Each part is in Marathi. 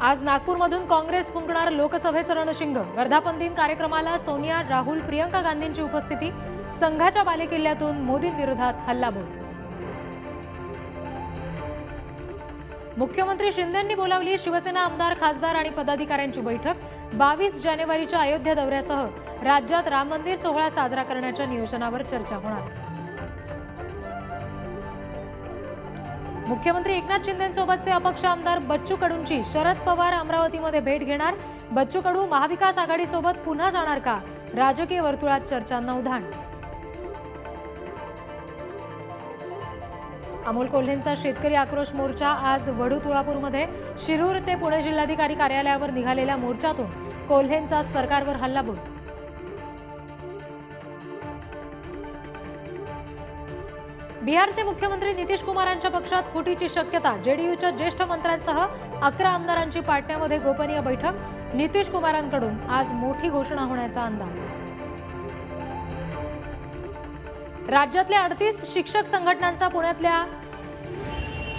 आज नागपूरमधून काँग्रेस फुंकणार लोकसभेचं रणशिंग. वर्धापन दिन कार्यक्रमाला सोनिया राहुल प्रियंका गांधींची उपस्थिती. संघाच्या बालेकिल्ल्यातून मोदींविरोधात हल्लाबोल. मुख्यमंत्री शिंदेंनी बोलावली शिवसेना आमदार खासदार आणि पदाधिकाऱ्यांची बैठक. बावीस जानेवारीच्या अयोध्या दौऱ्यासह राज्यात राम मंदिर सोहळा साजरा करण्याच्या नियोजनावर चर्चा होणार. मुख्यमंत्री एकनाथ शिंदेसोबतचे अपक्ष आमदार बच्चू कडूंची शरद पवार अमरावतीमध्ये भेट घेणार. बच्चू कडू महाविकास आघाडीसोबत पुन्हा जाणार का? राजकीय वर्तुळात चर्चांना उधाण. अमोल कोल्हेंचा शेतकरी आक्रोश मोर्चा आज वडू तुळापूरमध्ये शिरूर ते पुणे जिल्हाधिकारी कार्यालयावर निघालेल्या मोर्चातून कोल्हेंचा सरकारवर हल्लाबोल. बिहारचे मुख्यमंत्री नितीश कुमारांच्या पक्षात फुटीची शक्यता. जेडीयूच्या ज्येष्ठ मंत्र्यांसह अकरा आमदारांची पाटण्यामध्ये गोपनीय बैठक नितीश कुमारांकडून. आज मोठी घोषणा होण्याचा अंदाज. राज्यातल्या अडतीस शिक्षक संघटनांचा पुण्यातल्या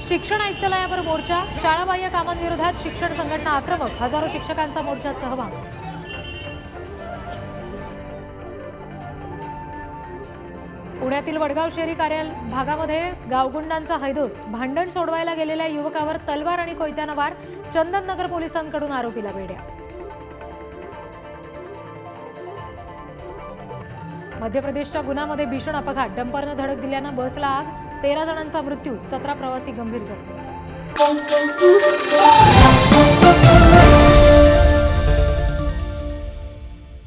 शिक्षण आयुक्तालयावर मोर्चा. शाळाबाह्य कामांविरोधात शिक्षण संघटना आक्रमक. हजारो शिक्षकांचा मोर्चात सहभाग. पुण्यातील वडगाव शहरी कार्यालय भागामध्ये गावगुंडांचा हैदोस भांडण सोडवायला गेलेल्या युवकावर तलवार आणि कोयत्यानं वार चंदननगर पोलिसांकडून आरोपीला बेड्या. मध्य प्रदेशच्या गुन्हामध्ये भीषण अपघात. डंपरनं धडक दिल्यानं बसला आग. तेरा जणांचा मृत्यू. सतरा प्रवासी गंभीर जखमी.